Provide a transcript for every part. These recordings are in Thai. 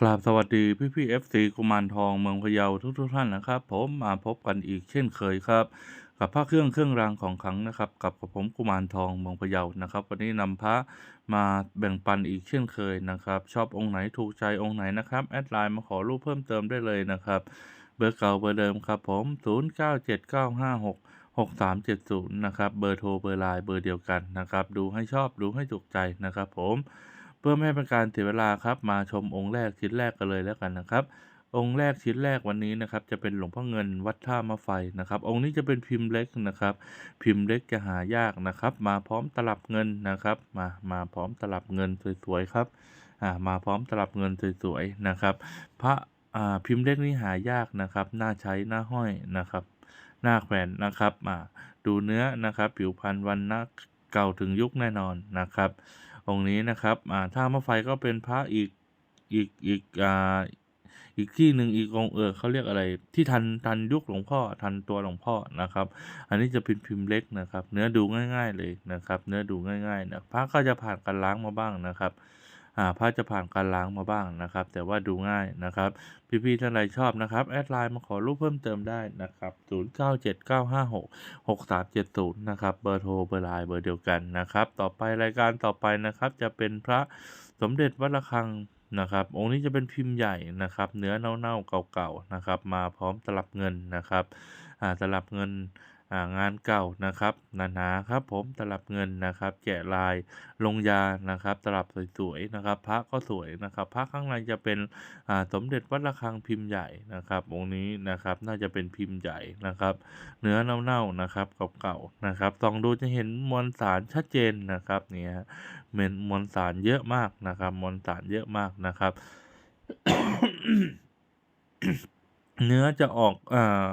กราบสวัสดีพี่พี่เอฟซีกุมารทองเมืองพะเยาทุกทุกๆท่านนะครับ ผมมาพบกันอีกเช่นเคยครับ กับพระเครื่องเครื่องรางของขลังนะครับ กับผมกุมารทองเมืองพะเยานะครับ วันนี้นำพระมาแบ่งปันอีกเช่นเคยนะครับ ชอบองค์ไหนถูกใจองค์ไหนนะครับ แอดไลน์มาขอรูปเพิ่มเติมได้เลยนะครับ เบอร์เก่าเบอร์เดิมครับผม 0 9 7 9 5 6 6 3 7 0นะครับเบอร์โทรเบอร์ไลน์เบอร์เดียวกันนะครับ ดูให้ชอบดูให้ถูกใจนะครับ ผม พื่อไม่ให้เป็นการเสียเวลาครับมาชมองค์แรกชิ้นแรกกันเลยแล้วกันนะครับ องค์แรกชิ้นแรกวันนี้นะครับ จะเป็นหลวงพ่อเงินวัดท่ามะไฟนะครับ องค์นี้จะเป็นพิมพ์เล็กนะครับ พิมพ์เล็กจะหายากนะครับ มาพร้อมตลับเงินนะครับ มามาพร้อมตลับเงินสวยๆครับอ่ามาพร้อมตลับเงินสวยๆนะครับ พระอ่าพิมพ์เล็กนี่หายากนะครับน่าใช้น่าห้อยนะครับ หน้าแขวนนะครับอ่าดูเนื้อนะครับ ผิวพรรณวันนะเก่าถึงยุคแน่นอนนะครับ องค์นี้นะครับอ่าท่ามะไฟก็เป็นพระอีกอีกอีกอ่าอีกที่หนึ่งอีกองเออเขาเรียกอะไร ที่ทันทันยุคหลวงพ่อทันตัวหลวงพ่อนะครับ อันนี้จะเป็นพิมพ์เล็กนะครับ เนื้อดูง่าย ๆเลยนะครับ เนื้อดูง่ายๆนะพระก็จะผ่านการล้างมาบ้างนะครับ อ่าพระจะผ่านการล้างมาบ้างนะครับ แต่ว่าดูง่ายนะครับ พี่ๆท่านใดชอบนะครับแอดไลน์มาขอรูปเพิ่มเติมได้นะครับ 097956 6370 นะครับเบอร์โทรเบอร์ไลน์เบอร์เดียวกันนะครับ ต่อไปรายการต่อไปนะครับ จะเป็นพระสมเด็จวัดระฆังนะครับองค์นี้จะเป็นพิมพ์ใหญ่นะครับ เนื้อเน่าๆเก่าๆนะครับ มาพร้อมตลับเงินนะครับตลับเงินางานเก่านะครับหนาๆครับผมตลับเงินนะครับ แกะลายลงยานะครับ ตลับสวยๆนะครับ พระก็สวยนะครับพระข้างในจะเป็นสมเด็จวัดระฆังพิมพ์ใหญ่นะครับองค์นี้นะครับน่าจะเป็นพิมพ์ใหญ่นะครับ เนื้อเน่าๆนะครับเก่าๆนะครับส่องดูจะเห็นมวลสารชัดเจนนะครับเนี่ยเหมือนมวลสารเยอะมากนะครับ มวลสารเยอะมากนะครับ เนื้อจะออกอ่า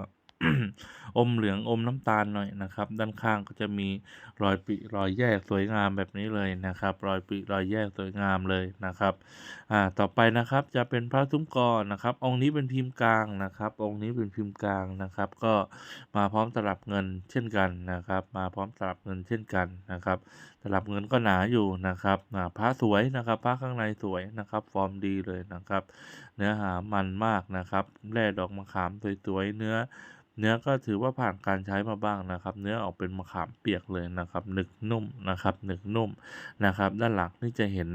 อมเหลืองอมน้ำตาลหน่อยนะครับ ด้านข้างก็จะมีรอยปิรอยแยกสวยงามแบบนี้เลยนะครับ รอยปิรอยแยกสวยงามเลยนะครับอ่าต่อไปนะครับจะเป็นพระซุ้มกอนะครับ องค์นี้เป็นพิมพ์กลางนะครับ องค์นี้เป็นพิมพ์กลางนะครับ ก็มาพร้อมตลับเงินเช่นกันนะครับ มาพร้อมตลับเงินเช่นกันนะครับตลับเงินก็หนาอยู่นะครับอ่าพระสวยนะครับพระข้างในสวยนะครับ ฟอร์มดีเลยนะครับ เนื้อหามันมากนะครับแร่ดอกมะขามสวยๆเนื้อ เนื้อก็ถือว่าผ่านการใช้มาบ้างนะครับ เนื้อออกเป็นมะขามเปียกเลยนะครับหนึกนุ่มนะครับหนึกนุ่มนะครับ ด้านหลังนี่จะเห็น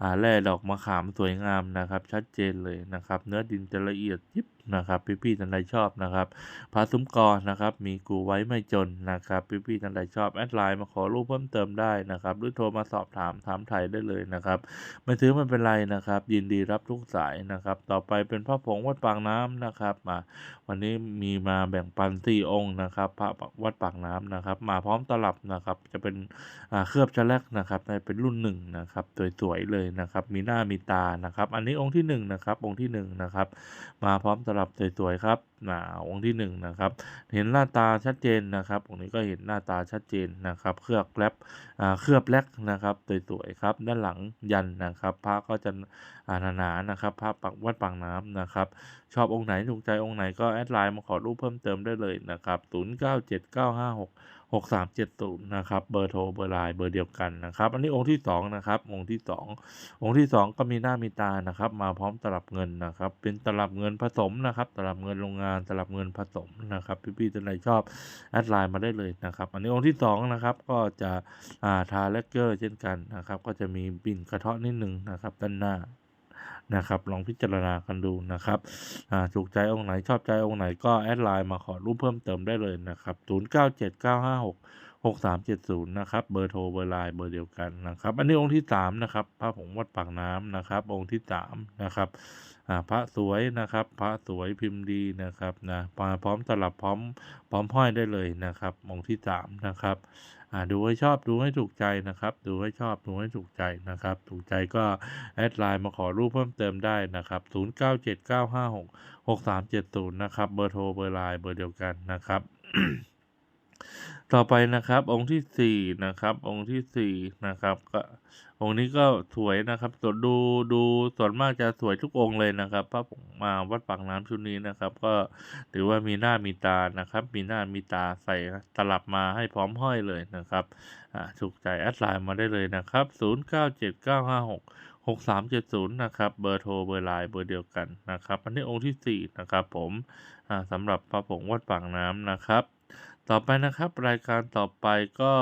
อ่าแร่ดอกมะขามสวยงามนะครับ ชัดเจนเลยนะครับ เนื้อดินจะละเอียดยิบนะครับพี่ๆท่านใดชอบนะครับพระซุ้มกอนะครับมีกูไว้ไม่จนนะครับพี่ๆท่านใดชอบแอดไลน์มาขอรูปเพิ่มเติมได้นะครับหรือโทรมาสอบถามถามไทยได้เลยนะครับไม่ซื้อไม่เป็นไรนะครับ ยินดีรับทุกสายนะครับ ต่อไปเป็นพระผงวัดปางน้ำนะครับมาวันนี้มีมาแบ่งปันสี่องค์นะครับพระวัดปากน้ำนะครับ มาพร้อมตลับนะครับ จะเป็นเคลือบชะแลกนะครับในเป็นรุ่นหนึ่งนะครับสวยๆเลยนะครับ มีหน้ามีตานะครับ อันนี้องค์ที่หนึ่งนะครับองค์ที่หนึ่งนะครับ มาพร้อมตลับสวยๆครับอ่าองค์ที่หนึ่งนะครับเห็นหน้าตาชัดเจนนะครับองค์นี้ก็เห็นหน้าตาชัดเจนนะครับ เคลือบแลบอ่าเคลือบแลกนะครับสวยๆครับ ด้านหลังยันนะครับพระก็จะอ่าหนาๆนะครับพระปักวัดปางน้ำนะครับ ชอบองค์ไหนถูกใจองค์ไหนก็แอดไลน์มาขอรูปเพิ่มเติมได้เลยนะครับ 097956 6370 นะครับ เบอร์โทรเบอร์ไลน์เบอร์เดียวกันนะครับ อันนี้องค์ที่สองนะครับ องค์ที่สององค์ที่สองก็มีหน้ามีตานะครับ มาพร้อมตลับเงินนะครับ เป็นตลับเงินผสมนะครับ ตลับเงินโรงงานตลับเงินผสมนะครับ พี่ๆท่านใดชอบแอดไลน์มาได้เลยนะครับ อันนี้องค์ที่สองนะครับ ก็จะอ่าทาแลกเกอร์เช่นกันนะครับ ก็จะมีปิ่นกระเทาะนิดนึงนะครับด้านหน้า นะครับ ลองพิจารณากันดูนะครับอ่าถูกใจองค์ไหนชอบใจองค์ไหนก็แอดไลน์มาขอรูปเพิ่มเติมได้เลยนะครับ 097956 6370 นะครับ เบอร์โทรเบอร์ไลน์เบอร์เดียวกันนะครับ อันนี้องค์ที่ 3 นะครับ พระผงวัดปากน้ำนะครับ องค์ที่ 3 นะครับอ่าพระสวยนะครับ พระสวยพิมพ์ดีนะครับนะมาพร้อมตลับพร้อมพร้อมห้อยได้เลยนะครับ องค์ที่ 3 นะครับ ดูให้ชอบดูให้ถูกใจนะครับ ดูให้ชอบดูให้ถูกใจนะครับ ถูกใจก็แอดไลน์มาขอรูปเพิ่มเติมได้นะครับ097956 6370นะครับ เบอร์โทรเบอร์ไลน์เบอร์เดียวกันนะครับต่อไปนะครับองค์ที่สี่นะครับองค์ที่สี่นะครับก็ องค์นี้ก็สวยนะครับส่วนดูดูส่วนมากจะสวยทุกองค์เลยนะครับพระผงมาวัดปากน้ำชุดนี้นะครับ ก็ถือว่ามีหน้ามีตานะครับ มีหน้ามีตาใส่ตลับมาให้พร้อมห้อยเลยนะครับอ่าถูกใจแอดไลน์มาได้เลยนะครับ 097956 6370 นะครับ เบอร์โทร เบอร์ไลน์เบอร์เดียวกันนะครับ อันนี้องค์ที่ 4 นะครับผมอ่าสำหรับพระผงวัดปากน้ำนะครับ ต่อไปนะครับ รายการต่อไปก็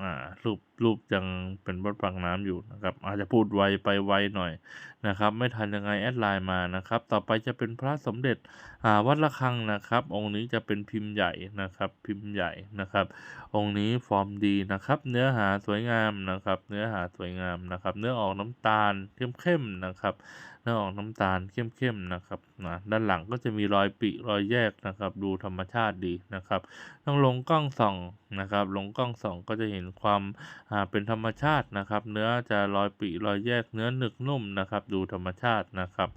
อ่ารูป รูปยังเป็นวัดปากน้ำอยู่นะครับ อาจจะพูดไวไปไวหน่อยนะครับ ไม่ทันยังไงแอดไลน์มานะครับ ต่อไปจะเป็นพระสมเด็จอาวัดระฆังนะครับ องค์นี้จะเป็นพิมพ์ใหญ่นะครับ พิมพ์ใหญ่นะครับ องค์นี้ฟอร์มดีนะครับ เนื้อหาสวยงามนะครับ เนื้อหาสวยงามนะครับ เนื้อออกน้ำตาลเข้มๆนะครับเนื้อออกน้ำตาลเข้มๆนะครับนะด้านหลังก็จะมีรอยปิรอยแยกนะครับ ดูธรรมชาติดีนะครับต้องลงกล้องส่องนะครับ ลงกล้องส่องก็จะเห็นความอ่าเป็นธรรมชาตินะครับ เนื้อจะรอยปิรอยแยกเนื้อหนึกนุ่มนะครับ ดูธรรมชาตินะครับ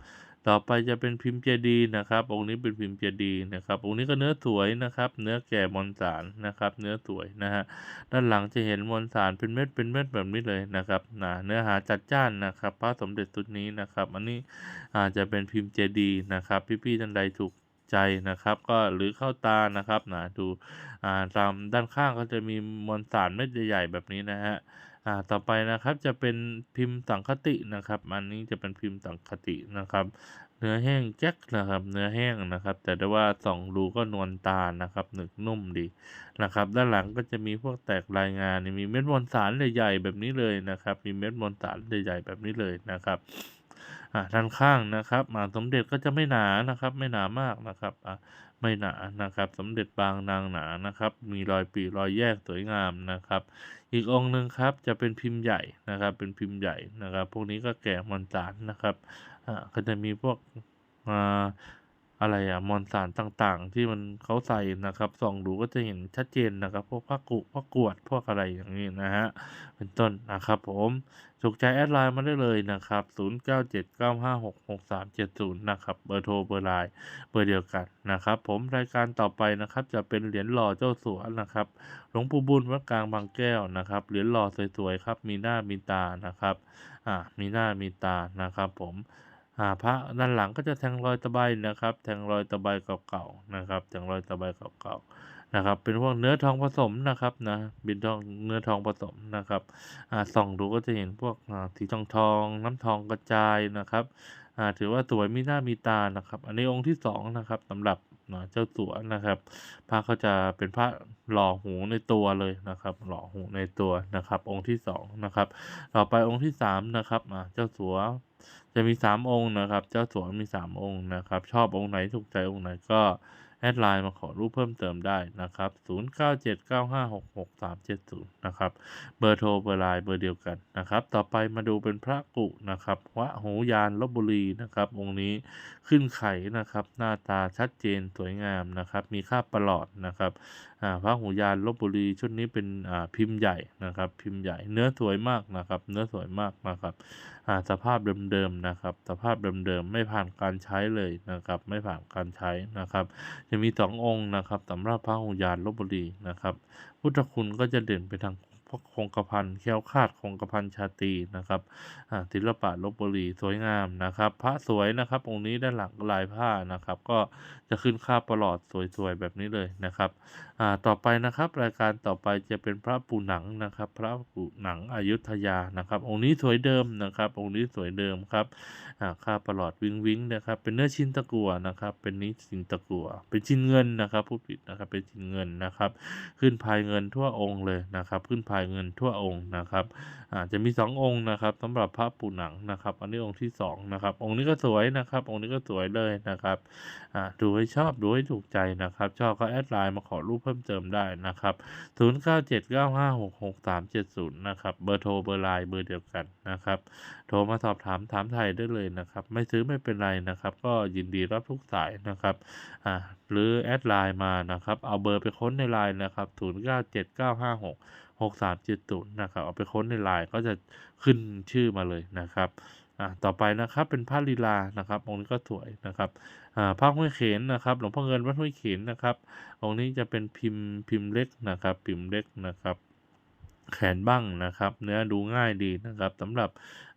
ต่อไปจะเป็นพิมพ์เจดีนะครับองค์นี้เป็นพิมพ์เจดีนะครับองค์นี้ก็เนื้อสวยนะครับ เนื้อแก่มวลสารนะครับ เนื้อสวยนะฮะด้านหลังจะเห็นมวลสารเป็นเม็ดเป็นเม็ดแบบนี้เลยนะครับนะเนื้อหาจัดจ้านนะครับ พระสมเด็จชุดนี้นะครับ อันนี้อาจจะเป็นพิมพ์เจดีนะครับ พี่ๆท่านใดถูก ใจนะครับ ก็หรือเข้าตานะครับนะดูอ่าตามด้านข้างก็จะมีมวลสารเม็ดใหญ่ๆแบบนี้นะฮะอ่าต่อไปนะครับจะเป็นพิมพ์สังคตินะครับ อันนี้จะเป็นพิมพ์สังคตินะครับ เนื้อแห้งแจ็คนะครับ เนื้อแห้งนะครับ แต่ได้ว่าสองดูก็นวลตานะครับหนึกนุ่มดีนะครับ ด้านหลังก็จะมีพวกแตกรายงานมีเม็ดมวลสารใหญ่ๆแบบนี้เลยนะครับ มีเม็ดมวลสารใหญ่ๆแบบนี้เลยนะครับ ด้านข้างนะครับอ่าสมเด็จก็จะไม่หนานะครับไม่หนามากนะครับอ่าไม่หนานะครับ สมเด็จบางนางหนานะครับ มีรอยปีรอยแยกสวยงามนะครับ อีกองค์หนึ่งครับจะเป็นพิมพ์ใหญ่นะครับ เป็นพิมพ์ใหญ่นะครับ พวกนี้ก็แก่มวลสารนะครับอ่าก็จะมีพวกอ่าอะไรอะมวลสารต่างๆ ที่มันเขาใส่นะครับส่องดูก็จะเห็นชัดเจนนะครับ พวกพระกุพระกวดพวกอะไรอย่างนี้นะฮะเป็นต้นนะครับผม ถูกใจแอดไลน์มาได้เลยนะครับ 0979566370 นะครับ เบอร์โทรเบอร์ไลน์เบอร์เดียวกันนะครับ ผมรายการต่อไปนะครับ จะเป็นเหรียญหล่อเจ้าสัวนะครับ หลวงปู่บุญวัดกลางบางแก้วนะครับ เหรียญหล่อสวยๆครับ มีหน้ามีตานะครับ อ่า มีหน้ามีตานะครับ ผมอ่าพระด้านหลังก็จะแทงรอยตะไบนะครับ แทงรอยตะไบเก่าๆนะครับ แทงรอยตะไบเก่าๆ นะครับ เป็นพวกเนื้อทองผสมนะครับนะบินทองเนื้อทองผสมนะครับอ่าส่องดูก็จะเห็นพวกอ่าสีทองทอง น้ำทองกระจายนะครับอ่าถือว่าสวยมีหน้ามีตานะครับ อันนี้องค์ที่สองนะครับสำหรับเจ้าสัวนะครับพระเขาจะเป็นพระหล่อหูในตัวเลยนะครับ หล่อหูในตัวนะครับ องค์ที่สองนะครับ ต่อไปองค์ที่สามนะครับอ่าเจ้าสัวจะมีสามองค์นะครับ เจ้าสัวมีสามองค์นะครับ ชอบองค์ไหนถูกใจองค์ไหนก็ แอดไลน์มาขอรูปเพิ่มเติมได้นะครับ 0979566370 นะครับ เบอร์โทรเบอร์ไลน์เบอร์เดียวกันนะครับ ต่อไปมาดูเป็นพระกุนะครับวะหูยานลบบุรีนะครับ องค์นี้ขึ้นไข่นะครับ หน้าตาชัดเจนสวยงามนะครับ มีค่าประหลอดนะครับ พระหูยานลบบุรีชุดนี้เป็นพิมพ์ใหญ่นะครับ พิมพ์ใหญ่เนื้อสวยมากนะครับ เนื้อสวยมากนะครับสภาพเดิมๆนะครับ สภาพเดิมๆไม่ผ่านการใช้เลยนะครับ ไม่ผ่านการใช้นะครับ จะมีสององค์นะครับสำหรับพระหูยานลบบุรีนะครับ พุทธคุณก็จะเด่นไปทาง พวกคงกระพันแค้วคาดคงกระพันชาตรีนะครับอ่าศิลปะลบบุรีสวยงามนะครับ พระสวยนะครับองค์นี้ด้านหลังลายผ้านะครับ ก็จะขึ้นค่าประหลอดสวยๆแบบนี้เลยนะครับอ่าต่อไปนะครับ รายการต่อไปจะเป็นพระปูหนังนะครับ พระปูหนังอยุธยานะครับ องค์นี้สวยเดิมนะครับ องค์นี้สวยเดิมครับอ่าค่าประหลอดวิงวิงนะครับ เป็นเนื้อชิ้นตะกั่วนะครับ เป็นนี้ชิ้นตะกั่วเป็นชิ้นเงินนะครับผู้ผิดนะครับเป็นชิ้นเงินนะครับ ขึ้นภายเงินทั่วองค์เลยนะครับ ขึ้นภายเงินทั่วองค์นะครับอาจะมีสององค์นะครับสำหรับพระปูหนังนะครับ อันนี้องค์ที่สองนะครับองค์นี้ก็สวยนะครับ องค์นี้ก็สวยเลยนะครับอ่าดูให้ชอบดูให้ถูกใจนะครับ ชอบก็แอดไลน์มาขอรูปเพิ่มเติมได้นะครับ 0979566370 นะครับ เบอร์โทรเบอร์ไลน์เบอร์เดียวกันนะครับ โทรมาสอบถามถามไทยได้เลยนะครับ ไม่ซื้อไม่เป็นไรนะครับ ก็ยินดีรับทุกสายนะครับอ่าหรือแอดไลน์มานะครับ เอาเบอร์ไปค้นในไลน์นะครับ 0 9 7 9 5 6 6 3 7 0นะครับเอาไปค้นในไลน์ก็จะขึ้นชื่อมาเลยนะครับอ่าต่อไปนะครับเป็นผ้าลีลานะครับองค์นี้ก็สวยนะครับอ่าผ้าห้วยเขนนะครับหลวงพ่อเงินวัดห้วยเขนนะครับองค์นี้จะเป็นพิมพ์พิมพ์เล็กนะครับ พิมพ์เล็กนะครับ แขนบ้างนะครับ เนื้อดูง่ายดีนะครับสำหรับ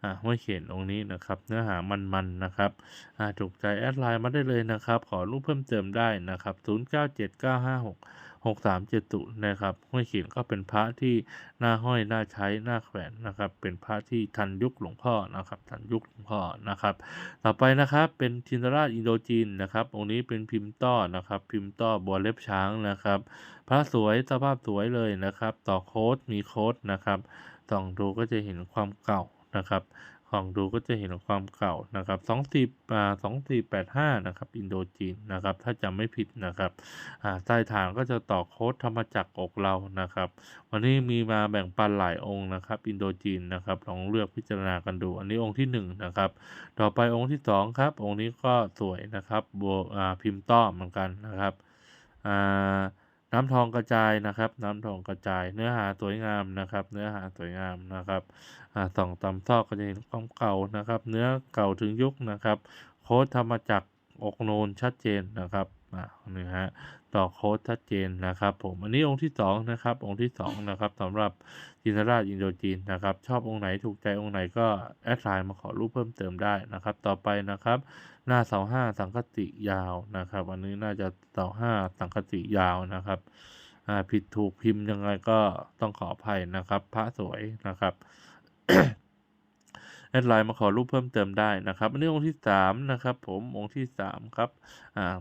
อ่าห้วยเขนองค์นี้นะครับ เนื้อหามันๆนะครับอ่าถูกใจแอดไลน์มาได้เลยนะครับ ขอรูปเพิ่มเติมได้นะครับ 097956 หกสามเจ็ดศูนะครับห้วยเขียนก็เป็นพระที่น่าห้อยน่าใช้น่าแขวนนะครับ เป็นพระที่ทันยุคหลวงพ่อนะครับทันยุคหลวงพ่อนะครับ ต่อไปนะครับเป็นทินราชอินโดจีนนะครับองค์นี้เป็นพิมพ์ต้อนะครับ พิมพ์ต้อบัวเล็บช้างนะครับ พระสวยสภาพสวยเลยนะครับ ต่อโค้ดมีโค้ดนะครับส่องดูก็จะเห็นความเก่านะครับ ส่องดูก็จะเห็นความเก่านะครับสองสี่อ่าสองสี่แปดห้านะครับ อินโดจีนนะครับ ถ้าจำไม่ผิดนะครับอ่าใต้ฐานก็จะต่อโค้ดธรรมจักรอกเรานะครับ วันนี้มีมาแบ่งปันหลายองค์นะครับ อินโดจีนนะครับ ลองเลือกพิจารณากันดู อันนี้องค์ที่หนึ่งนะครับ ต่อไปองค์ที่สองครับ องค์นี้ก็สวยนะครับบวอ่าพิมพ์ต้อเหมือนกันนะครับอ่า น้ำทองกระจายนะครับ น้ำทองกระจาย เนื้อหาสวยงามนะครับ เนื้อหาสวยงามนะครับส่องตำซอกก็จะเห็นความเก่านะครับ เนื้อเก่าถึงยุคนะครับ โค้ดทำมจากรอกโนนชัดเจนนะครับอ่านี่ฮะต่อโค้ดชัดเจนนะครับ ผมอันนี้องค์ที่สองนะครับองค์ที่สองนะครับสำหรับจินตราชอินโดจีนนะครับ ชอบองค์ไหนถูกใจองค์ไหนก็แอดไลน์มาขอรูปเพิ่มเติมได้นะครับ ต่อไปนะครับ หน้าเสาห้าสังคติยาวนะครับ อันนี้น่าจะเสาห้าสังคติยาวนะครับผิดถูกพิมพ์ยังไงก็ต้องขออภัยนะครับ พระสวยนะครับแอดไลน์มาขอรูปเพิ่มเติมได้นะครับ อันนี้องค์ที่สามนะครับผมองค์ที่สามครับ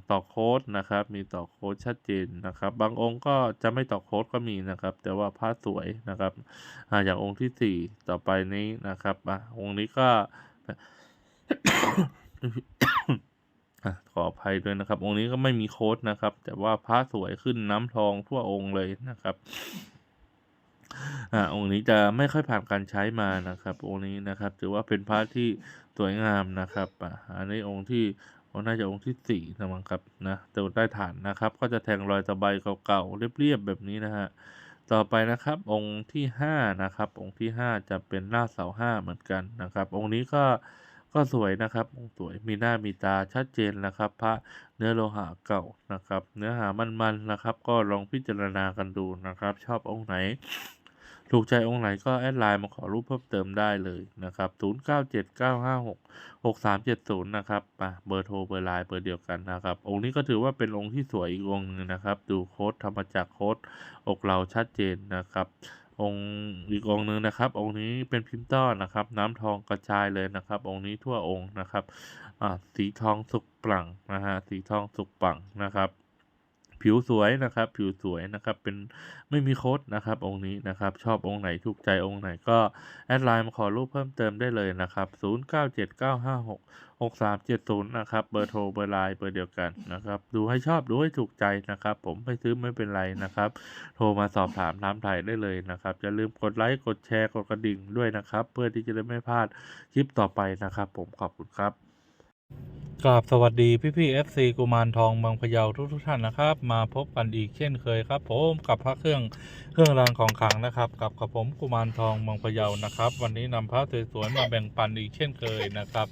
ต่อโค้ดนะครับ มีต่อโค้ดชัดเจนนะครับ บางองค์ก็จะไม่ต่อโค้ดก็มีนะครับ แต่ว่าพระสวยนะครับออย่างองค์ที่สี่ต่อไปนี้นะครับอองค์นี้ก็ ขออภัยด้วยนะครับ องค์นี้ก็ไม่มีโค้ดนะครับ แต่ว่าพระสวยขึ้นน้ำทองทั่วองค์เลยนะครับอ่าองค์นี้จะไม่ค่อยผ่านการใช้มานะครับ องค์นี้นะครับ ถือว่าเป็นพระที่สวยงามนะครับอ่าอันนี้องค์ที่น่าจะองค์ที่สี่นะมั้งครับนะแต่ใต้ฐานนะครับ ก็จะแทงรอยตะไบเก่าๆเรียบๆแบบนี้นะฮะต่อไปนะครับ องค์ที่ห้านะครับ องค์ที่ห้าจะเป็นหน้าเสาห้าเหมือนกันนะครับ องค์นี้ก็ ก็สวยนะครับ สวยมีหน้ามีตาชัดเจนนะครับ พระเนื้อโลหะเก่านะครับ เนื้อหามันๆนะครับ ก็ลองพิจารณากันดูนะครับ ชอบองค์ไหนถูกใจองค์ไหนก็แอดไลน์มาขอรูปเพิ่มเติมได้เลยนะครับ 0979566370 นะครับอะเบอร์โทรเบอร์ไลน์เบอร์เดียวกันนะครับ องค์นี้ก็ถือว่าเป็นองค์ที่สวยอีกองค์หนึงนะครับ ดูโค้ดทำมจากโค้ดอกเราชัดเจนนะครับ องค์อีกองค์หนึ่งนะครับ องค์นี้เป็นพิมพ์ต้อนะครับ น้ำทองกระจายเลยนะครับ องค์นี้ทั่วองค์นะครับอ่าสีทองสุกปลั่งนะฮะสีทองสุกปลั่งนะครับ ผิวสวยนะครับ ผิวสวยนะครับ เป็นไม่มีโค้ดนะครับ องค์นี้นะครับ ชอบองค์ไหนถูกใจองค์ไหนก็แอดไลน์มาขอรูปเพิ่มเติมได้เลยนะครับ 0979566370 นะครับ เบอร์โทร เบอร์ไลน์ เบอร์เดียวกันนะครับ ดูให้ชอบ ดูให้ถูกใจนะครับ ผมไม่ซื้อไม่เป็นไรนะครับ โทรมาสอบถามถามไทยได้เลยนะครับ อย่าลืมกดไลค์ กดแชร์ กดกระดิ่งด้วยนะครับ เพื่อที่จะได้ไม่พลาดคลิปต่อไปนะครับ ผมขอบคุณครับ กราบสวัสดีพี่พี่ FC กุมารทองเมืองพะเยาทุกทุกท่านนะครับ มาพบกันอีกเช่นเคยครับ ผมกับพระเครื่องเครื่องรางของขลังนะครับ กับกับผมกุมารทองเมืองพะเยานะครับ วันนี้นำพระสวยๆมาแบ่งปันอีกเช่นเคยนะครับ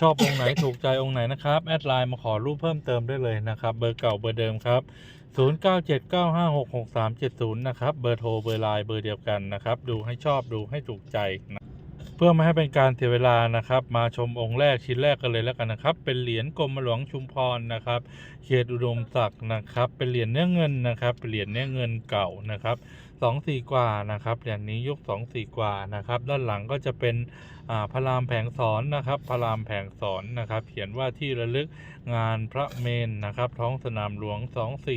ชอบองค์ไหนถูกใจองค์ไหนนะครับ แอดไลน์มาขอรูปเพิ่มเติมได้เลยนะครับ เบอร์เก่าเบอร์เดิมครับ 0979566370 นะครับ เบอร์โทรเบอร์ไลน์เบอร์เดียวกันนะครับ ดูให้ชอบดูให้ถูกใจนะ เพื่อไม่ให้เป็นการเสียเวลานะครับ มาชมองค์แรกชิ้นแรกกันเลยแล้วกันนะครับ เป็นเหรียญกรมหลวงชุมพรนะครับ เขตอุดมศักดิ์นะครับ เป็นเหรียญเนื้อเงินนะครับ เป็นเหรียญเนื้อเงินเก่านะครับสองสี่กว่านะครับเหรียญนี้ยุคสองสี่กว่านะครับ ด้านหลังก็จะเป็น พระรามแผงสอนนะครับพระรามแผงสอนนะครับ เขียนว่าที่ระลึกงานพระเมนนะครับ ท้องสนามหลวง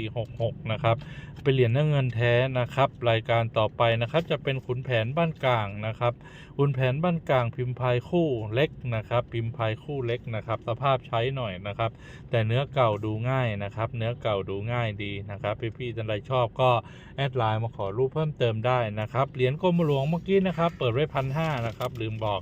2466 นะครับเป็นเหรียญเนื้อเงินแท้นะครับ รายการต่อไปนะครับ จะเป็นขุนแผนบ้านกลางนะครับขุนแผนบ้านกลางพิมพ์พายคู่เล็กนะครับ พิมพ์พายคู่เล็กนะครับ สภาพใช้หน่อยนะครับ แต่เนื้อเก่าดูง่ายนะครับ เนื้อเก่าดูง่ายดีนะครับ พี่ๆท่านใดชอบก็แอดไลน์มาขอรูปเพิ่มเติมได้นะครับเหรียญกรมหลวงเมื่อกี้นะครับ เปิดไว้พันห้านะครับ ลืมบอก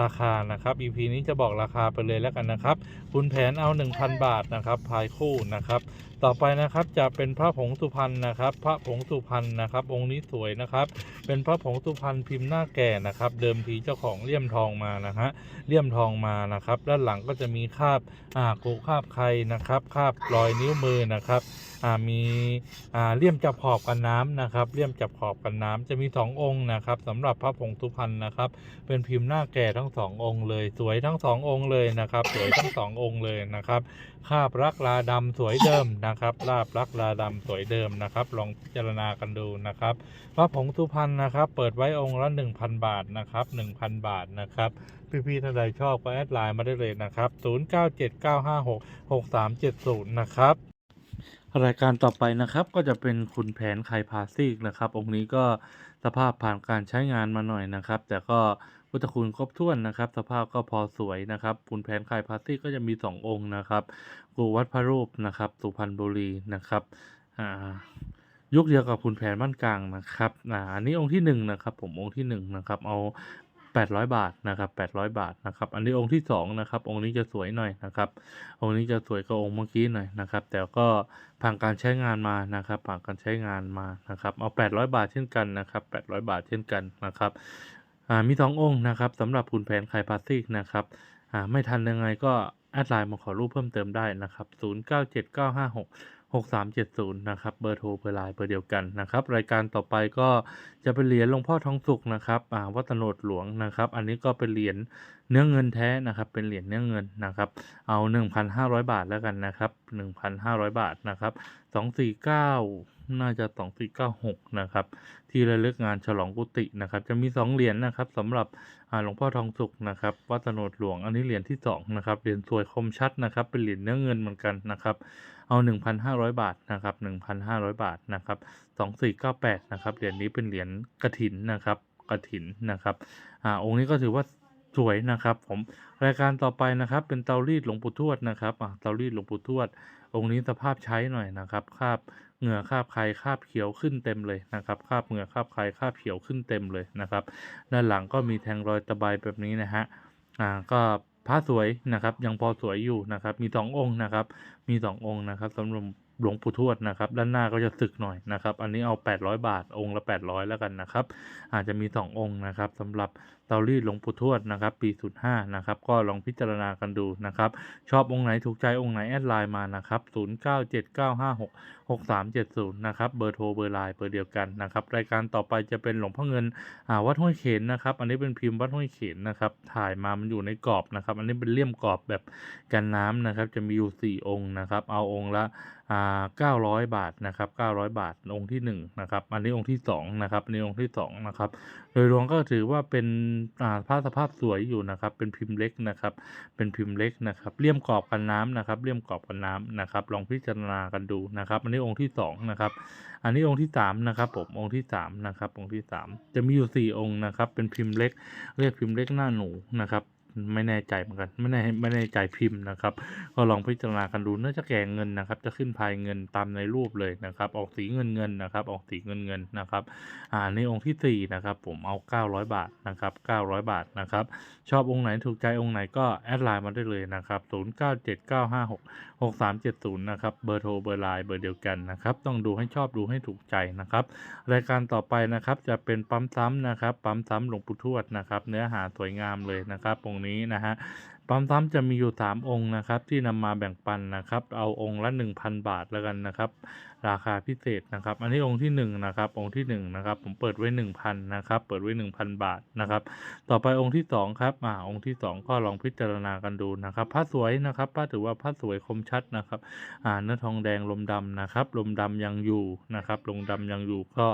ราคานะครับ EP นี้จะบอกราคาไปเลยแล้วกันนะครับคุณแผนเอา 1,000 บาทนะครับพายคู่นะครับ ต่อไปนะครับจะเป็นพระผงสุพรรณนะครับ พระผงสุพรรณนะครับ องค์นี้สวยนะครับ เป็นพระผงสุพรรณพิมพ์หน้าแก่นะครับ เดิมทีเจ้าของเลี่ยมทองมานะฮะเลี่ยมทองมานะครับ ด้านหลังก็จะมีคาบอ่าโกคาบใครนะครับคาบรอยนิ้วมือนะครับอ่ามีอ่าเลี่ยมจับขอบกันน้ำนะครับเลี่ยมจับขอบกันน้ำจะมีสององค์นะครับสำหรับพระผงสุพรรณนะครับ เป็นพิมพ์หน้าแก่ทั้งทั้งสององค์เลย สวยทั้งสององค์เลยนะครับ สวยทั้งสององค์เลยนะครับคาบรักลาดำสวยเดิมนะครับลาบรักลาดำสวยเดิมนะครับ ลองพิจารณากันดูนะครับพระผงสุพรรณนะครับ เปิดไว้องค์ละ1,000 บาทนะครับ1,000 บาทนะครับพี่ๆท่านใดชอบก็แอดไลน์มาได้เลยนะครับ 0979566370 นะครับรายการต่อไปนะครับก็จะเป็นคุณแผนไข่พาซิกนะครับ องค์นี้ก็สภาพผ่านการใช้งานมาหน่อยนะครับ แต่ก็ พุทธคุณครบถ้วนนะครับ สภาพก็พอสวยนะครับคุณแผนไข่พาซิกก็จะมี 2 องค์นะครับกูวัดพระรูปนะครับ สุพรรณบุรีนะครับอ่ายุคเดียวกับคุณแผนบ้านกลางนะครับอ่าอันนี้องค์ที่หนึ่งนะครับผมองค์ที่หนึ่งนะครับเอา800 บาทนะครับ800 บาทนะครับ อันนี้องค์ที่สองนะครับ องค์นี้จะสวยหน่อยนะครับ องค์นี้จะสวยกว่าองค์เมื่อกี้หน่อยนะครับ แต่ก็ผ่านการใช้งานมานะครับ ผ่านการใช้งานมานะครับ เอา 800 บาทเช่นกันนะครับ 800 บาทเช่นกันนะครับ มีสององค์นะครับสำหรับคุณแผนไข่พลาสติกนะครับไม่ทันยังไงก็แอดไลน์มาขอรูปเพิ่มเติมได้นะครับ 097956 6370 นะครับ เบอร์โทรเบอร์ไลน์เบอร์เดียวกันนะครับ รายการต่อไปก็จะเป็นเหรียญหลวงพ่อทองสุกนะครับวัดโนดหลวงนะครับ อันนี้ก็เป็นเหรียญเนื้อเงินแท้นะครับ เป็นเหรียญเนื้อเงินนะครับ เอา 1,500 บาทแล้วกันนะครับ 1,500 บาทนะครับ 249น่าจะ2496นะครับ ที่ระลึกงานฉลองกุฏินะครับ จะมี 2 เหรียญนะครับสำหรับหลวงพ่อทองสุกนะครับวัดโนดหลวงอันนี้เหรียญที่2นะครับเหรียญสวยคมชัดนะครับ เป็นเหรียญเนื้อเงินเหมือนกันนะครับ เอา 1,500 บาทนะครับ1,500 บาทนะครับ2498นะครับเหรียญนี้เป็นเหรียญกฐินนะครับกฐินนะครับอ่าองค์นี้ก็ถือว่าสวยนะครับ ผมรายการต่อไปนะครับ เป็นเตารีดหลวงปู่ทวดนะครับอ่าเตารีดหลวงปู่ทวดองค์นี้สภาพใช้หน่อยนะครับคราบ เหงื่อคาบใครคาบเขียวขึ้นเต็มเลยนะครับคาบเหงื่อคาบใครคาบเขียวขึ้นเต็มเลยนะครับ ด้านหลังก็มีแทงรอยตะไบแบบนี้นะฮะอ่าก็พระสวยนะครับยังพอสวยอยู่นะครับมีสององค์นะครับมีสององค์นะครับสำหรับหลวงปู่ทวดนะครับด้านหน้าก็จะสึกหน่อยนะครับ อันนี้เอา 800 บาทองค์ละ 800 แล้วกันนะครับ อาจจะมี 2 องค์นะครับสำหรับ ตารีดหลวงปู่ทวดนะครับปี 05นะครับก็ลองพิจารณากันดูนะครับ ชอบองค์ไหนถูกใจองค์ไหนแอดไลน์มานะครับ097956 6370นะครับเบอร์โทรเบอร์ไลน์เบอร์เดียวกันนะครับรายการต่อไปจะเป็นหลวงพ่อเงินอ่าวัดห้วยเขนนะครับ อันนี้เป็นพิมพ์วัดห้วยเขนนะครับถ่ายมามันอยู่ในกรอบนะครับ อันนี้เป็นเลี่ยมกรอบแบบกันน้ำนะครับจะมีอยู่ 4 องค์นะครับเอาองค์ละอ่า900 บาทนะครับ900 บาทองค์ที่1นะครับอันนี้องค์ที่2นะครับอันนี้องค์ที่2นะครับโดยรวมก็ถือว่าเป็นผ้าสภาพสวยอยู่นะครับ เป็นพิมพ์เล็กนะครับ เป็นพิมพ์เล็กนะครับเลี่ยมกรอบกันน้ำนะครับเลี่ยมกรอบกันน้ำนะครับ ลองพิจารณากันดูนะครับ อันนี้องค์ที่2นะครับอันนี้องค์ที่3นะครับผมองค์ที่3นะครับองค์ที่ 3 จะมีอยู่ 4 องค์นะครับ เป็นพิมพ์เล็ก เรียกพิมพ์เล็กหน้าหนูนะครับ ไม่แน่ใจเหมือนกันไม่แน่ไม่แน่ใจพิมพ์นะครับ ก็ลองพิจารณากันดูน่าจะแก่เงินนะครับ จะขึ้นภายเงินตามในรูปเลยนะครับ ออกสีเงินเงินนะครับ ออกสีเงินเงินนะครับอ่าในองค์ที่4นะครับผมเอา 900 บาทนะครับ900 บาทนะครับ ชอบองค์ไหนถูกใจองค์ไหนก็แอดไลน์มาได้เลยนะครับ097956 6370 นะครับ เบอร์โทร เบอร์ไลน์ เบอร์เดียวกันนะครับ ต้องดูให้ชอบดูให้ถูกใจนะครับ รายการต่อไปนะครับจะเป็นปั๊มซ้ำนะครับ ปั๊มซ้ำหลวงปู่ทวดนะครับ เนื้อหาสวยงามเลยนะครับ ตรงนี้นะฮะปั๊มซ้ำจะมีอยู่ 3 องค์นะครับ ที่นำมาแบ่งปันนะครับ เอาองค์ละ 1,000 บาทแล้วกันนะครับ ราคาพิเศษนะครับ อันนี้องค์ที่1นะครับ องค์ที่1นะครับ ผมเปิดไว้ 1,000นะครับ เปิดไว้ 1,000 บาทนะครับ ต่อไปองค์ที่2ครับ อ่า องค์ที่ 2 ก็ลองพิจารณากันดูนะครับพระสวยนะครับพระถือว่าพระสวยคมชัดนะครับ อ่า เนื้อทองแดงลมดำนะครับ ลมดำยังอยู่นะครับ ลมดำยังอยู่ก็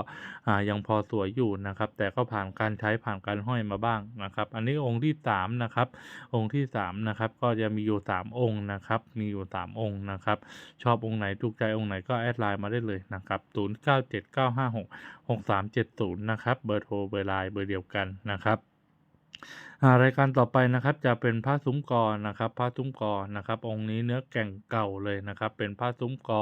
อ่า ยังพอสวยอยู่นะครับ แต่ก็ผ่านการใช้ผ่านการห้อยมาบ้างนะครับ อันนี้องค์ที่3นะครับ องค์ที่3นะครับ ก็จะมีอยู่ 3 องค์นะครับ มีอยู่ 3 องค์นะครับ ชอบองค์ไหนถูกใจองค์ไหนก็แอดไลน์มาได้เลยนะครับ097956 6370 นะครับ เบอร์โทร เบอร์ไลน์ เบอร์เดียวกันนะครับ รายการต่อไปนะครับจะเป็นผ้าซุ้มกอนะครับผ้าซุ้มกอนะครับ องค์นี้เนื้อแก่งเก่าเลยนะครับ เป็นผ้าซุ้มกอ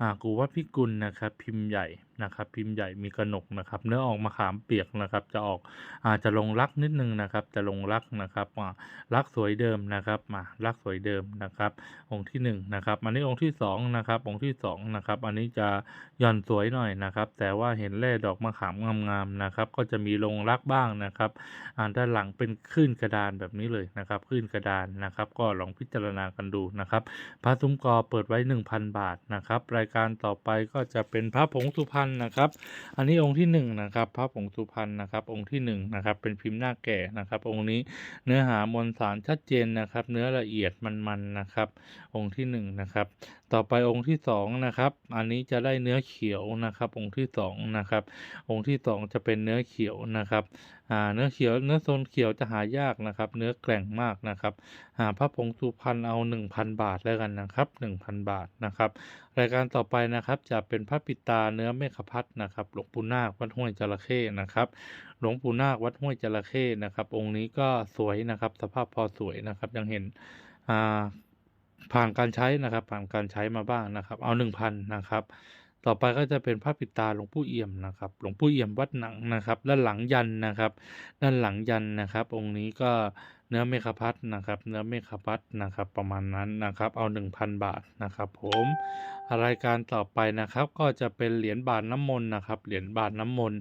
อ่ากูวัดพิกุลนะครับ พิมพ์ใหญ่นะครับ พิมพ์ใหญ่มีกระหนกนะครับ เนื้อออกมาขามเปียกนะครับ จะออกอาจจะลงรักนิดนึงนะครับ จะลงรักนะครับอ่ารักสวยเดิมนะครับมารักสวยเดิมนะครับ องค์ที่หนึ่งนะครับอันนี้องค์ที่สองนะครับองค์ที่สองนะครับอันนี้จะหย่อนสวยหน่อยนะครับ แต่ว่าเห็นแร่ดอกมะขามงามๆนะครับ ก็จะมีลงรักบ้างนะครับอ่าด้านหลังเป็นขึ้นกระดานแบบนี้เลยนะครับขึ้นกระดานนะครับ ก็ลองพิจารณากันดูนะครับพระซุ้มกอเปิดไว้ 1,000 บาทนะครับ รายการต่อไปก็จะเป็นพระผงสุพรรณนะครับ อันนี้องค์ที่1นะครับพระผงสุพรรณนะครับ องค์ที่1นะครับเป็นพิมพ์หน้าแก่นะครับ องค์นี้เนื้อหามวลสารชัดเจนนะครับ เนื้อละเอียดมันๆนะครับ องค์ที่1นะครับต่อไปองค์ที่2นะครับ อันนี้จะได้เนื้อเขียวนะครับ องค์ที่2นะครับ องค์ที่ 2 จะเป็นเนื้อเขียวนะครับ เนื้อเขียวเนื้อโซนเขียวจะหายากนะครับ เนื้อแกร่งมากนะครับอ่าพระผงสุพรรณเอา 1,000 บาทแล้วกันนะครับ 1,000 บาทนะครับ รายการต่อไปนะครับจะเป็นพระปิตาเนื้อเมฆพัดนะครับหลวงปู่นาควัดห้วยจระเข้นะครับหลวงปู่นาควัดห้วยจระเข้นะครับ องค์นี้ก็สวยนะครับ สภาพพอสวยนะครับยังเห็นผ่านการใช้นะครับ ผ่านการใช้มาบ้างนะครับ เอา 1,000นะครับ ต่อไปก็จะเป็นพระปิดตาหลวงปู่เอี่ยมนะครับ หลวงปู่เอี่ยมวัดหนังนะครับ ด้านหลังยันนะครับ ด้านหลังยันนะครับ องค์นี้ก็ เนื้อเมฆพัดนะครับ เนื้อเมฆพัดนะครับ ประมาณนั้นนะครับ เอา 1,000 บาทนะครับ ผม รายการต่อไปนะครับ ก็จะเป็นเหรียญบาทน้ำมนต์นะครับ เหรียญบาทน้ำมนต์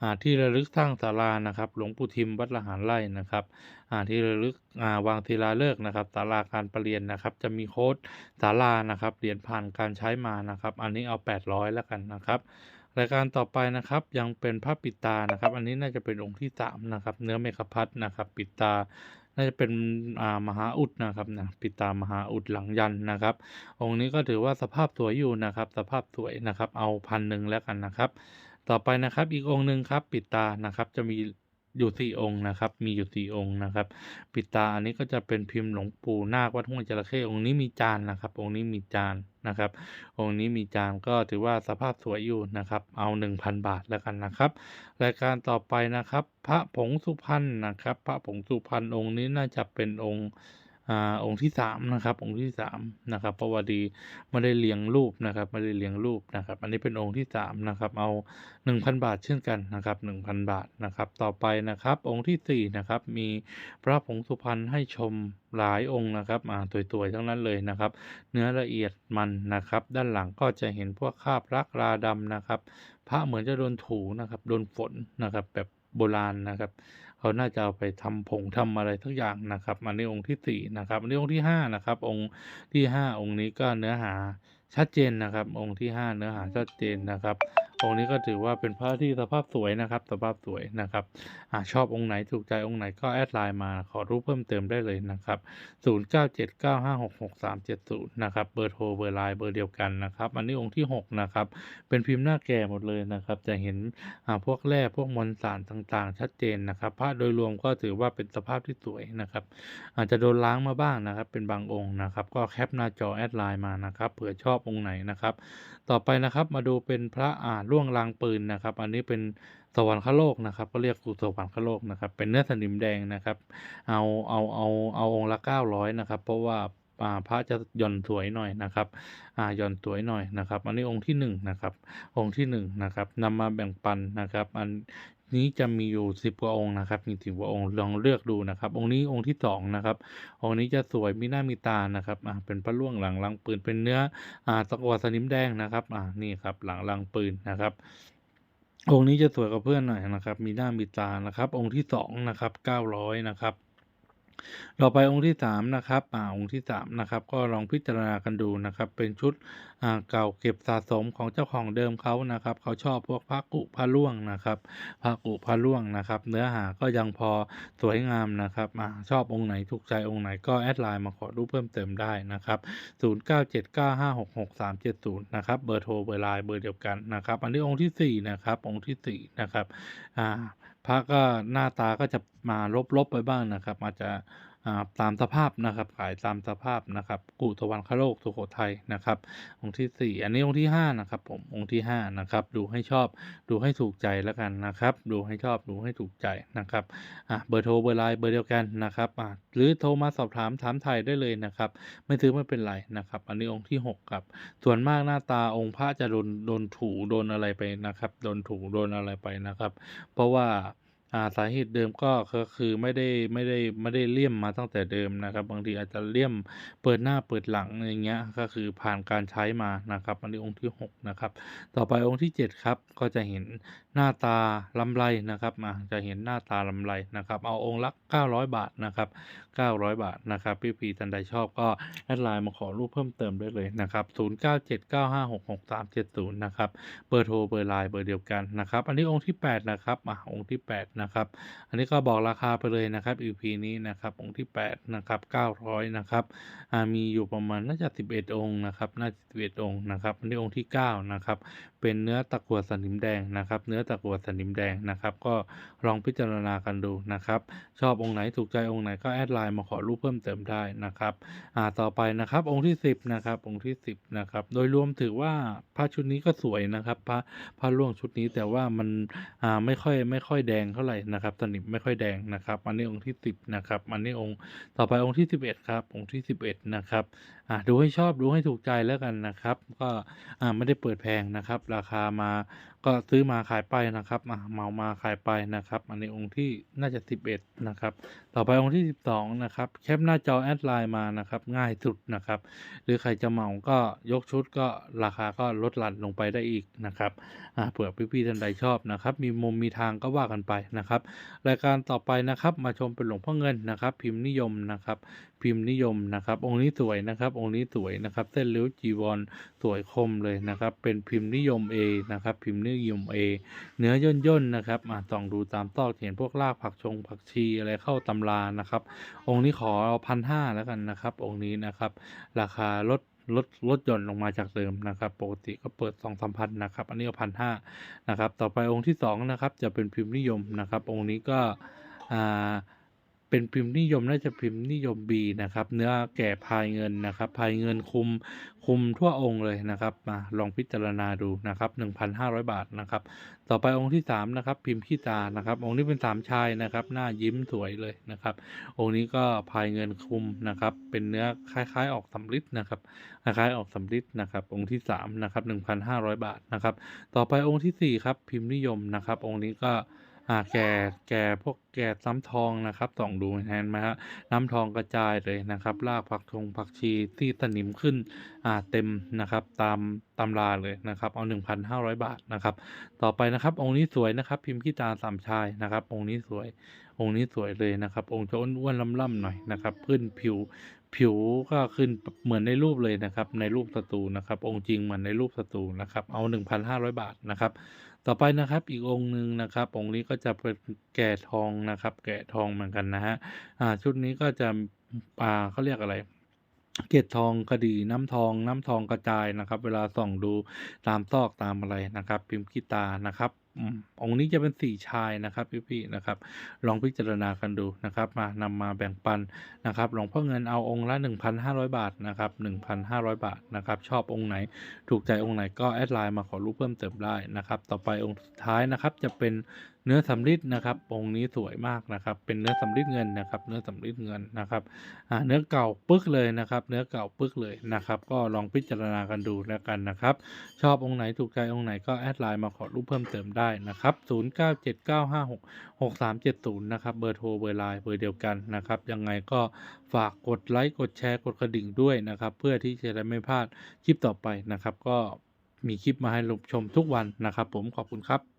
อ่าที่ระลึกสร้างศาลานะครับ หลวงปู่ทิมวัดละหารไร่นะครับอ่าที่ระลึกอ่าวางศิลาฤกษ์นะครับศาลาการประเรียนนะครับ จะมีโค้ดศาลานะครับ เหรียญผ่านการใช้มานะครับ อันนี้เอา 800 แล้วกันนะครับรายการต่อไปนะครับยังเป็นพระปิดตานะครับ อันนี้น่าจะเป็นองค์ที่3นะครับ เนื้อเมฆพัดนะครับ ปิดตา น่าจะเป็นอ่ามหาอุดนะครับนะปิตามหาอุดหลังยันนะครับ องค์นี้ก็ถือว่าสภาพสวยอยู่นะครับ สภาพสวยนะครับ เอาพันหนึ่งแล้วกันนะครับ ต่อไปนะครับอีกองค์หนึ่งครับปิดตานะครับจะมี อยู่สี่องค์นะครับ มีอยู่สี่องค์นะครับ ปิดตาอันนี้ก็จะเป็นพิมพ์หลวงปู่นาควัดห้วยจระเข้องค์นี้มีจานนะครับ องค์นี้มีจานนะครับ องค์นี้มีจานก็ถือว่าสภาพสวยอยู่นะครับ เอา 1,000 บาทแล้วกันนะครับ รายการต่อไปนะครับ พระผงสุพรรณนะครับ พระผงสุพรรณองค์นี้น่าจะเป็นองค์ อ่าองค์ที่สามนะครับ องค์ที่สามนะครับเพราะว่าดีไม่ได้เรียงรูปนะครับไม่ได้เรียงรูปนะครับ อันนี้เป็นองค์ที่สามนะครับ เอา1,000บาทเช่นกันนะครับ1,000บาทนะครับ ต่อไปนะครับ องค์ที่สี่นะครับ มีพระผงสุพรรณให้ชมหลายองค์นะครับอ่าสวยๆทั้งนั้นเลยนะครับ เนื้อละเอียดมันนะครับ ด้านหลังก็จะเห็นพวกคราบรักราดำนะครับ พระเหมือนจะโดนถูนะครับโดนฝนนะครับ แบบโบราณนะครับ เขาน่าจะเอาไปทำผงทำอะไรทุกอย่างนะครับอันนี้องค์ที่สี่นะครับอันนี้องค์ที่ห้านะครับองค์ที่ห้าองค์นี้ก็เนื้อหา ชัดเจนนะครับ องค์ที่ห้าเนื้อหาชัดเจนนะครับ องค์นี้ก็ถือว่าเป็นพระที่สภาพสวยนะครับ สภาพสวยนะครับอ่าชอบองค์ไหนถูกใจองค์ไหนก็แอดไลน์มาขอรู้เพิ่มเติมได้เลยนะครับ0979566370นะครับเบอร์โทรเบอร์ไลน์เบอร์เดียวกันนะครับ อันนี้องค์ที่ 6 นะครับ เป็นพิมพ์หน้าแก่หมดเลยนะครับ จะเห็นอ่าพวกแร่พวกมวลสารต่างๆ ชัดเจนนะครับพระโดยรวมก็ถือว่าเป็นสภาพที่สวยนะครับ อาจจะโดนล้างมาบ้างนะครับ เป็นบางองค์นะครับ ก็แคปหน้าจอแอดไลน์มานะครับเผื่อชอบองค์ไหนนะครับ ต่อไปนะครับมาดูเป็นพระอ่าล่วงลางปืนนะครับ อันนี้เป็นสวรรคโลกนะครับก็เรียกกูสวรรคโลกนะครับ เป็นเนื้อสนิมแดงนะครับ เอาเอาเอาเอาองค์ละเก้าร้อยนะครับ เพราะว่าอ่าพระจะหย่อนสวยหน่อยนะครับอ่าหย่อนสวยหน่อยนะครับ อันนี้องค์ที่หนึ่งนะครับ องค์ที่หนึ่งนะครับนำมาแบ่งปันนะครับ อัน นี้จะมีอยู่สิบกว่าองค์นะครับ มีสิบกว่าองค์ลองเลือกดูนะครับ องค์นี้องค์ที่สองนะครับองค์นี้จะสวยมีหน้ามีตานะครับอ่าเป็นพระล่วงหลังลังปืนเป็นเนื้ออ่าตะกัวสนิมแดงนะครับอ่านี่ครับหลังลังปืนนะครับองค์นี้จะสวยกว่าเพื่อนหน่อยนะครับ มีหน้ามีตานะครับ องค์ที่สองนะครับเก้าร้อยนะครับ ต่อไปองค์ที่สามนะครับอ่าองค์ที่สามนะครับก็ลองพิจารณากันดูนะครับเป็นชุดอ่าเก่าเก็บสะสมของเจ้าของเดิมเขานะครับเขาชอบพวกพระกุพระล่วงนะครับพระกุพระล่วงนะครับ เนื้อหาก็ยังพอสวยงามนะครับอ่าชอบองค์ไหนถูกใจองค์ไหนก็แอดไลน์มาขอรูปเพิ่มเติมได้นะครับ0979566370นะครับเบอร์โทรเบอร์ไลน์เบอร์เดียวกันนะครับ อันนี้องค์ที่สี่นะครับองค์ที่สี่นะครับอ่า พระก็หน้าตาก็จะมาลบๆไปบ้างนะครับ อาจจะ ตามสภาพนะครับขายตามสภาพนะครับกุตวันคโลกสุโขทัยนะครับองค์ที่สี่อันนี้องค์ที่ห้านะครับผมองค์ที่ห้านะครับดูให้ชอบดูให้ถูกใจแล้วกันนะครับ ดูให้ชอบดูให้ถูกใจนะครับอ่าเบอร์โทรเบอร์ไลน์เบอร์เดียวกันนะครับอ่าหรือโทรมาสอบถามถามไทยได้เลยนะครับ ไม่ซื้อไม่เป็นไรนะครับ อันนี้องค์ที่หกครับ ส่วนมากหน้าตาองค์พระจะโดนโดนถูโดนอะไรไปนะครับโดนถูโดนอะไรไปนะครับ เพราะว่า อ่าสาเหตุเดิมก็คือไม่ได้ไม่ได้ไม่ได้เลี่ยมมาตั้งแต่เดิมนะครับ บางทีอาจจะเลี่ยมเปิดหน้าเปิดหลังอะไรอย่างเงี้ยก็คือผ่านการใช้มานะครับ อันนี้องค์ที่ 6 นะครับ ต่อไปองค์ที่ 7 ครับก็จะเห็น หน้าตาลำไยนะครับอาจะเห็นหน้าตาลำไยนะครับ เอาองค์ละ900 บาทนะครับ900 บาทนะครับพี่ๆท่านใดชอบก็แอดไลน์มาขอรูปเพิ่มเติมได้เลยนะครับ0979566370นะครับเบอร์โทรเบอร์ไลน์เบอร์เดียวกันนะครับ อันนี้องค์ที่ 8 นะครับอ่าองค์ที่ 8 นะครับ อันนี้ก็บอกราคาไปเลยนะครับ EP นี้นะครับองค์ที่ 8 นะครับ 900 นะครับอ่ามีอยู่ประมาณน่าจะ 11 องค์นะครับน่าจะ11องค์นะครับอันนี้องค์ที่ 9 นะครับ เป็นเนื้อตะกั่วสนิมแดงนะครับ เนื้อตะกั่วสนิมแดงนะครับ ก็ลองพิจารณากันดูนะครับ ชอบองค์ไหนถูกใจองค์ไหนก็แอดไลน์มาขอรูปเพิ่มเติมได้นะครับอ่าต่อไปนะครับองค์ที่ 10นะครับองค์ที่ 10นะครับโดยรวมถือว่าพระชุดนี้ก็สวยนะครับพระพระร่วงชุดนี้แต่ว่ามันอ่าไม่ค่อยไม่ค่อยแดงเท่าไหร่นะครับสนิมไม่ค่อยแดงนะครับอันนี้องค์ที่ 10นะครับอันนี้องค์ต่อไปองค์ที่ 11ครับองค์ที่ 11นะครับอ่าดูให้ชอบดูให้ถูกใจแล้วกันนะครับ ก็อ่าไม่ได้เปิดแพงนะครับ ราคามา ก็ซื้อมาขายไปนะครับอ่าเมามาขายไปนะครับ อันนี้องค์ที่น่าจะ 11 นะครับ ต่อไปองค์ที่ 12 นะครับแคปหน้าจอแอดไลน์มานะครับ ง่ายสุดนะครับ หรือใครจะเมาก็ยกชุดก็ราคาก็ลดหลั่นลงไปได้อีกนะครับอ่าเผื่อพี่ๆท่านใดชอบนะครับ มีมุมมีทางก็ว่ากันไปนะครับ รายการต่อไปนะครับ มาชมเป็นหลวงพ่อเงินนะครับ พิมพ์นิยมนะครับพิมพ์นิยมนะครับ องค์นี้สวยนะครับ องค์นี้สวยนะครับ เส้นริ้วจีวรสวยคมเลยนะครับ เป็นพิมพ์นิยม A นะครับ พิมพ์นิยม A เนื้อย่นย่นๆนะครับอ่าส่องดูตามซอกเห็นพวกรากผักชงผักชีอะไรเข้าตำรานะครับ องค์นี้ขอเอาพันห้าแล้วกันนะครับ องค์นี้นะครับ ราคาลดลดลดหย่อนลงมาจากเดิมนะครับ ปกติก็เปิด2-3พันนะครับ อันนี้พันห้านะครับ ต่อไปองค์ที่2นะครับจะเป็นพิมพ์นิยมนะครับ องค์นี้ก็อ่า เป็นพิมพ์นิยมน่าจะพิมพ์นิยม B นะครับ เนื้อแก่พายเงินนะครับ พายเงินคุมคุมทั่วองค์เลยนะครับมาลองพิจารณาดูนะครับ 1,500 บาทนะครับ ต่อไปองค์ที่3นะครับพิมพ์ขี้ตานะครับ องค์นี้เป็นสามชายนะครับ หน้ายิ้มสวยเลยนะครับ องค์นี้ก็พายเงินคุมนะครับ เป็นเนื้อคล้ายๆ ออกสำริดนะครับคล้ายๆออกสำริดนะครับ องค์ที่3นะครับ1,500 บาทนะครับ ต่อไปองค์ทีสี่4ครับพิมพ์นิยมนะครับ องค์นี้ก็ อ่าแก่แก่พวกแก่ซ้ำทองนะครับส่องดูเห็นไหมครับน้ำทองกระจายเลยนะครับรากผักชงผักชีที่สนิมขึ้นอ่าเต็มนะครับตามตำราเลยนะครับเอา 1,500 บาทนะครับ ต่อไปนะครับ องค์นี้สวยนะครับ พิมพ์ขี้ตาสามชายนะครับ องค์นี้สวย องค์นี้สวยเลยนะครับ องค์จะอ้วนๆล่ำๆหน่อยนะครับขึ้นผิวผิวก็ขึ้นเหมือนในรูปเลยนะครับ ในรูปสตูนะครับ องค์จริงเหมือนในรูปสตูนะครับ เอา 1,500 บาทนะครับ ต่อไปนะครับอีกองค์หนึ่งนะครับองค์นี้ก็จะเป็นแก่ทองนะครับ แกะทองเหมือนกันนะฮะอ่าชุดนี้ก็จะอ่าเขาเรียกอะไรเกล็ดทองกระดีน้ำทองน้ำทองกระจายนะครับ เวลาส่องดูตามซอกตามอะไรนะครับ พิมพ์ขีตานะครับ องค์นี้จะเป็นสี่ชายนะครับพี่ๆนะครับ ลองพิจารณากันดูนะครับ มานำมาแบ่งปันนะครับหลวงพ่อเงินเอาองค์ละ 1,500 บาทนะครับ1,500 บาทนะครับชอบองค์ไหนถูกใจองค์ไหนก็แอดไลน์มาขอรูปเพิ่มเติมได้นะครับ ต่อไปองค์สุดท้ายนะครับจะเป็น เนื้อสำริดนะครับองค์นี้สวยมากนะครับ เป็นเนื้อสำริดเงินนะครับ เนื้อสำริดเงินนะครับเนื้อเก่าปึ๊กเลยนะครับ เนื้อเก่าปึ๊กเลยนะครับ ก็ลองพิจารณากันดูแล้วกันนะครับ ชอบองค์ไหนถูกใจองค์ไหนก็แอดไลน์มาขอรูปเพิ่มเติมได้นะครับ 0979566370 นะครับ เบอร์โทรเบอร์ไลน์เบอร์เดียวกันนะครับ ยังไงก็ฝากกดไลค์กดแชร์กดกระดิ่งด้วยนะครับ เพื่อที่จะได้ไม่พลาดคลิปต่อไปนะครับ ก็มีคลิปมาให้รับชมทุกวันนะครับ ผมขอบคุณครับ